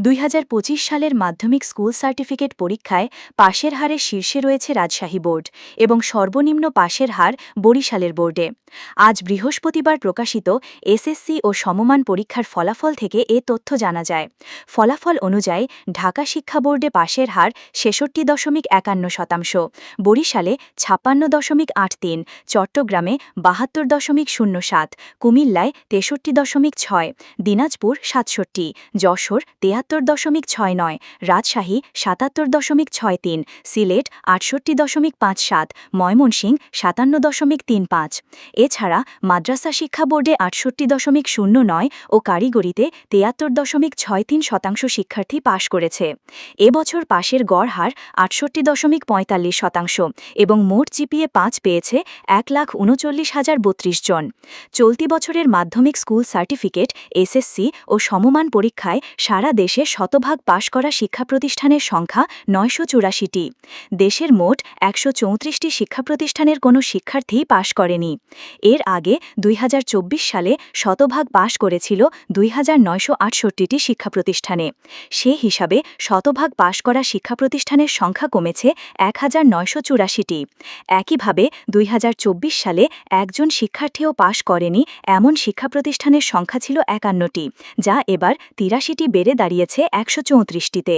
দুই হাজার পঁচিশ সালের মাধ্যমিক স্কুল সার্টিফিকেট পরীক্ষায় পাশের হারে শীর্ষে রয়েছে রাজশাহী বোর্ড এবং সর্বনিম্ন পাশের হার বরিশালের বোর্ডে। আজ বৃহস্পতিবার প্রকাশিত এসএসসি ও সমমান পরীক্ষার ফলাফল থেকে এ তথ্য জানা যায়। ফলাফল অনুযায়ী ঢাকা শিক্ষা বোর্ডে পাশের হার ছেষট্টি দশমিক একান্ন শতাংশ, বরিশালে ছাপ্পান্ন দশমিক আট তিন, চট্টগ্রামে বাহাত্তর দশমিক শূন্য সাত, কুমিল্লায় তেষট্টি দশমিক ছয়, দিনাজপুর সাতষট্টি, যশোর তিয়াত্তর দশমিক ছয় নয়, রাজশাহী সাতাত্তর দশমিক ছয় তিন, সিলেট আটষট্টি দশমিক পাঁচ সাত ময়মনসিং সাতান্ন দশমিক তিন পাঁচ। এছাড়া মাদ্রাসা শিক্ষা বোর্ডে আটষট্টি দশমিক শূন্য নয় ও কারিগরিতে তিয়াত্তর দশমিক ছয় তিন শতাংশ শিক্ষার্থী পাশ করেছে। এবছর পাশের গড় হার আটষট্টি দশমিক পঁয়তাল্লিশ শতাংশ এবং মোট জিপিএ পাঁচ পেয়েছে এক লাখ উনচল্লিশ হাজার বত্রিশ জন। চলতি বছরের মাধ্যমিক স্কুল সার্টিফিকেট, এসএসসি ও সমমান পরীক্ষায় সারা দেশে শতভাগ পাশ করা শিক্ষা প্রতিষ্ঠানের সংখ্যা নয়শো চুরাশিটি। দেশের মোট একশো চৌত্রিশটি শিক্ষা প্রতিষ্ঠানের কোনো শিক্ষার্থী পাশ করেনি। এর আগে দুই হাজার চব্বিশ সালে শতভাগ পাশ করেছিল দুই শিক্ষা প্রতিষ্ঠানে সে হিসাবে শতভাগ পাশ করা শিক্ষা প্রতিষ্ঠানের সংখ্যা কমেছে এক হাজার একইভাবে দুই হাজার চব্বিশ সালে একজন শিক্ষার্থীও পাশ করেনি, এমন শিক্ষা প্রতিষ্ঠানের সংখ্যা ছিল একান্নটি, যা এবার তিরাশিটি বেড়ে দাঁড়িয়েছে একশো চৌত্রিশটিতে।